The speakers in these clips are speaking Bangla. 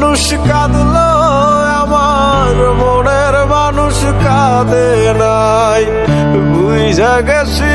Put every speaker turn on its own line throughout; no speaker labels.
মানুষ কাঁদল আমার মনের মানুষ কাঁদে নাই। বুঝা গেছি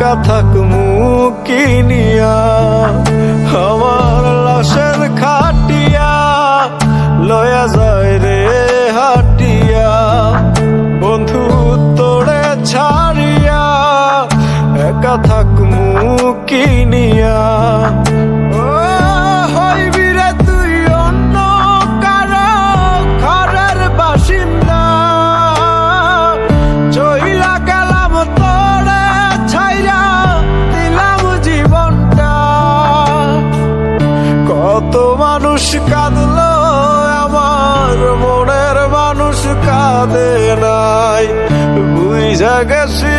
একা থাকমু কিনিয়া কত মানুষ কাঁদল আমার মনের মানুষ কাঁদে নাই। বুঝে গেছি